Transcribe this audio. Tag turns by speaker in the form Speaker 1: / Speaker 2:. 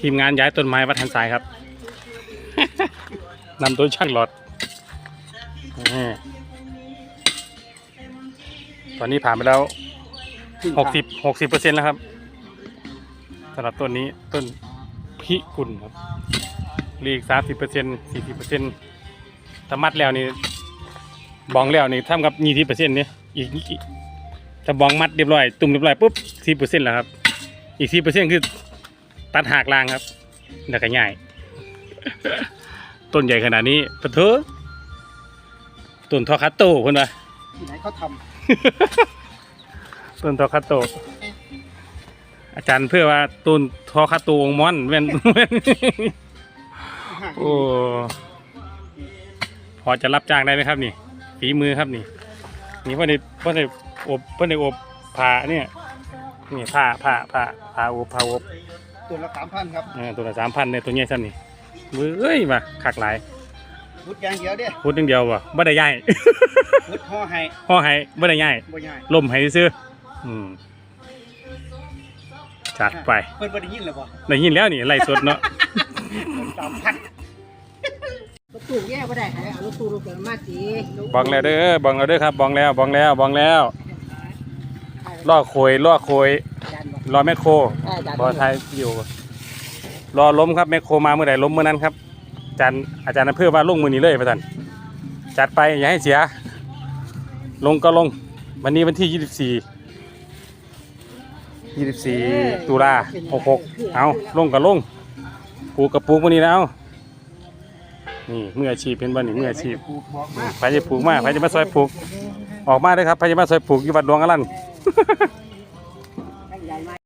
Speaker 1: ทีมงานย้ายต้นไม้วัดทันสายครับ นำโดยช่างหลอดนี่ตอนนี้ผ่านไปแล้วหกสิบหกสิบเปอร์เซ็นต์แล้วครับสำหรับต้นนี้ต้นพิกุลครับเหลีกสามสิบเปอร์เซ็นต์สี่สิบเปอร์เซ็นต์ถ้ามัดแล้วนี่บองแล้วนี่เท่ากับยี่สิบเปอร์เซ็นต์นี่อีกอีกถ้าบองมัดเรียบร้อยตุ่มเรียบร้อยปุ๊บสี่เปอร์เซ็นต์แล้วครับ อีกสี่เปอร์เซ็นต์คือ ตัดหากลางครับแล้วก็ง่าย ต้นใหญ่ขนาดนี้ปะเถอะต้นทอคัตโต้คนวะ
Speaker 2: ที่ไหนเขาท
Speaker 1: ต้นทอคัตโต้อาจารย์เพื่อว่าต้นทอคัตโต้วงม้อนแม่นำโอ้พอจะรับจ้างได้ไหมครับนี่ฝีมือครับนี่ นี่พ่อในพ่อในอบพ่อในอบผ่าเนี่ยนี่ผ้าผ้าผ้าผ้าอบผ้าอบ
Speaker 2: ตัวละสามพันครับ
Speaker 1: เออตัวละสามพันเนี่ยตัวใหญ่ซ้ำนี่เว้ยมาคักหลาย
Speaker 2: พุดอย่างเดียวเด้
Speaker 1: พูดนึงเดียวว่ะบ่ได้ย่าย
Speaker 2: พุดห่อให้
Speaker 1: ห่อให้บ่ได้ย่าย
Speaker 2: บ่ง่าย
Speaker 1: ล่มให้ซื้ออืมจัดไป
Speaker 2: เพิ่นบ่ได้ยินเลยบ่
Speaker 1: ได้ยินแล้วนี่ไล่สดเนาะ
Speaker 2: สามพัน
Speaker 3: รถตู้แย่ก็ได้ค่ะเอารถตู้รถเกิดมาจี
Speaker 1: บองแล้วเด้อบองแล้วเด้อครับบองแล้วบองแล้วบองแล้วล่อโคยล่อโคย
Speaker 3: ยันบอก
Speaker 1: รอแมคโคร
Speaker 3: ได้ยัน
Speaker 1: รอไทยอยู่ รอล้มครับแมคโครมาเมื่อไหร่ล้มเมื่อนั้นครับอาจารย์อาจารย์อำเภอว่าลงมือนี้เลยพระท่านจัดไปอย่าให้เสีย ลงก็ลง วันนี้วันที่ยี่สิบสี่ยี่สิบสี่ตุลาหกหกเอาลงก็ลงปลูกกับปลูกวันนี้แล้ว นี่มืออาชีพเป็นบ้านนี่มืออาชีพ
Speaker 2: ปลูกบอกมา
Speaker 1: ใครจะปลูกมาใครจะมาซอยปลูก ออกมาเลยครับใครจะมาซอยปลูกอยู่วัดดวงอรัน